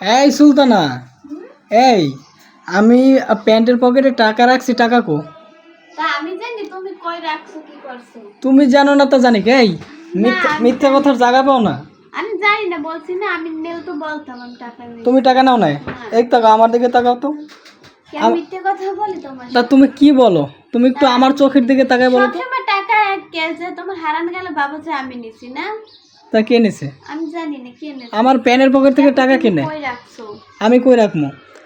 এই সুলতানা এই আমি প্যান্টের পকেটে টাকা রাখছি টাকা কো। তুমি জানো না তো জানি কি? এই মিথ্যা কথার জায়গা পাও না। আমি জানি না বলছি না আমি নেও তো বলতাম আমি টাকা তুমি টাকা নাও নাই? এই টাকা আমার দিকে তাকাও তো। মিথ্যে কথা বলি তোমার তা তুমি কি বলো? তুমি একটু আমার চোখের দিকে তাকাই বলো তো। টাকা কে যে তোমার হারান গেলে বাবা যে আমি নিছি না? তা কে নিছে আমি জানি না কে নেছে আমার প্যানের পকেট থেকে টাকা কিনে কই রাখছো? আমি কই রাখব?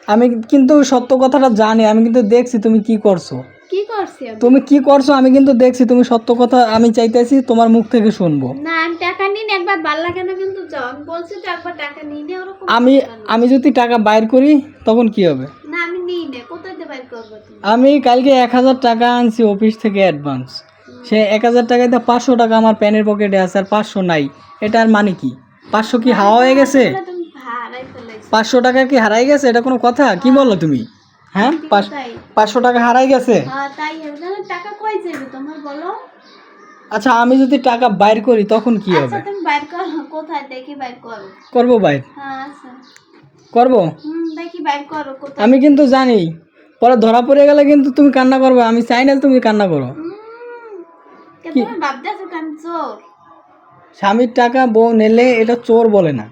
আমি কিন্তু সত্য কথাটা জানি আমি কিন্তু দেখছি তুমি কি করছ। কি করছি তুমি কি করছ আমি কিন্তু দেখছি তুমি সত্য কথা আমি চাইতেছি তোমার মুখ থেকে শুনব। না আমি টাকা নিই না একবার ভালো লাগে না কিন্তু যাও? আমি বলছি তো একবার টাকা নিই না ওরকম আমি আমি যদি টাকা বাইর করি তখন কি হবে? না আমি নিই না কোথায় বাইর করব আমি কালকে এক হাজার টাকা আনছি অফিস থেকে অ্যাডভান্স। সে এক হাজার টাকাতে পাঁচশো টাকা আমার প্যানের পকেটে আছে আর পাঁচশো নাই। এটার মানে কি? পাঁচশো কি হাওয়া হয়ে গেছে? পাঁচশো টাকা কি হারাই গেছে? এটা কোনো কথা? কি বলল তুমি? হ্যাঁ? পাঁচ- পাঁচশো টাকা হারাই গেছে? হ্যাঁ আচ্ছা আমি যদি টাকা বাইর করি তখন কি আচ্ছা হবে? করব বাইর। হ্যাঁ আচ্ছা। করব? আমি কিন্তু জানি। পরে ধরা পড়ে গেলে কিন্তু তুমি কান্না করবে। আমি চাই না তুমি কান্না করো। স্বামীর টাকা বউ নেলে এটা চোর বলে না।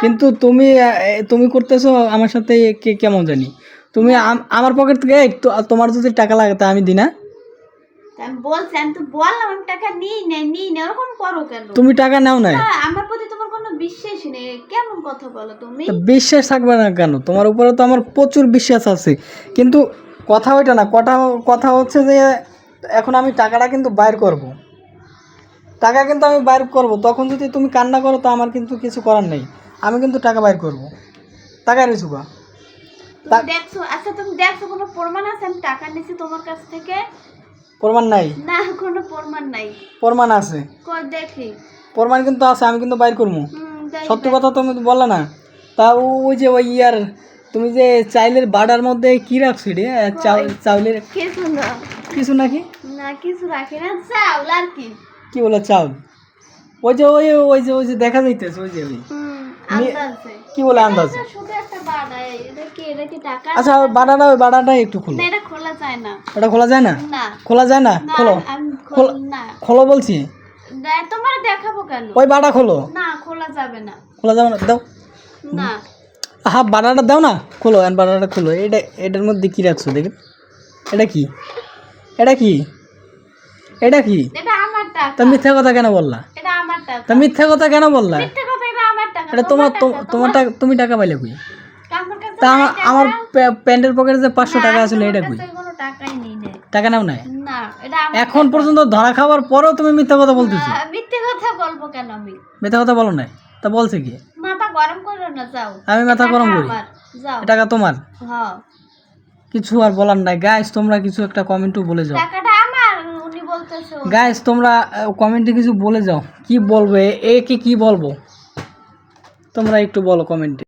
কিন্তু তুমি তুমি করতেছো আমার সাথে কে- কেমন জানি। তুমি আমার পকেট থেকে তোমার যদি টাকা লাগে তা আমি দিই না। আমি বলছি আমি তো বললাম আমি টাকা নিই না নিই না ওরকম করো কেন? তুমি টাকা নাও নাই। আমার প্রতি তোমার কোনো বিশ্বাস নেই কেমন কথা বলো তুমি? বিশ্বাস থাকবে না কেন? তোমার উপরে তো আমার প্রচুর বিশ্বাস আছে। কিন্তু কথা ওইটা না কথা কথা হচ্ছে যে এখন আমি টাকাটা কিন্তু বাইর করব। টাকা কিন্তু আমি বাইর করব। তখন যদি তুমি কান্না করো তো আমার কিন্তু কিছু করার নেই। আমি কিন্তু টাকা বাইর করব। টাকা রেছু বা দেখছ আচ্ছা তুমি দেখছ কোনো প্রমাণ আছে? আমি টাকা নিছি তোমার কাছ থেকে। প্রমাণ নাই? না কোনো প্রমাণ নাই। প্রমাণ আছে? কই দেখি। প্রমাণ কিন্তু আছে আমি কিন্তু বাইর করব। সত্য কথা তুমি বললে না। তা ওই যে ওই ইয়ার তুমি যে চাইলের বাড়ার মধ্যে কি রাখছো রে? চাউলের কিছু না। কিছু নাকি? না কিছু রাখি না। চাউল আর কি। কি বলে চাউল? ওই যে ওই ওই যে ওই যে দেখা যাইতেছে ওই যে ওই। কি বলে আন্দাজ? আচ্ছা ওই বাড়াটা ওই বাড়াটা একটু খোলো। এটা খোলা যায় না। ওটা খোলা যায় না? খোলা যায় না? খোলো। খোলো বলছি? তোমার দেখাবো কেন? ওই বাড়া খোলো। না খোলা যাবে না। খোলা যাবে না? দাও। না। হা বাড়াটা দাও না। খোলো আর বাড়াটা খোলো। এটা এটার মধ্যে কি রাখছো দেখি। এটা কি? এটা কি? এটা কি? এটা আমার টাকা তা মিথ্যা কথা কেন বললা? এটা আমার টাকা তা মিথ্যা কথা কেন বললা? মিথ্যে কথা এটা আমার টাকা এটা তোমার তোমার টাকা তুমি টাকা পাইলে কই? তা আমার আমার প্যা- প্যান্টের পকেটে যে পাঁচশো টাকা আছিল এটা কই? কোনো টাকাই নেই নে। টাকা নাও নাই? না এটা আমার এখন পর্যন্ত ধরা খাওয়ার পরেও তুমি মিথ্যা কথা বলতেছো। মিথ্যে কথা বলব কেন আমি? মিথ্যা কথা বলো নাই। তা বলছে কি? গরম করো না যাও। আমি মাথা গরম করি? যাও। টাকা তোমার? হ্যাঁ। কিছু আর বলার নাই। গাইস তোমরা কিছু একটা কমেন্টও বলে যাও। টাকাটা আমার উনি বলতেছো গাইস তোমরা কমেন্টে কিছু বলে যাও। কি বলবে? এ- একে কি বলব? তোমরা একটু বলো কমেন্টে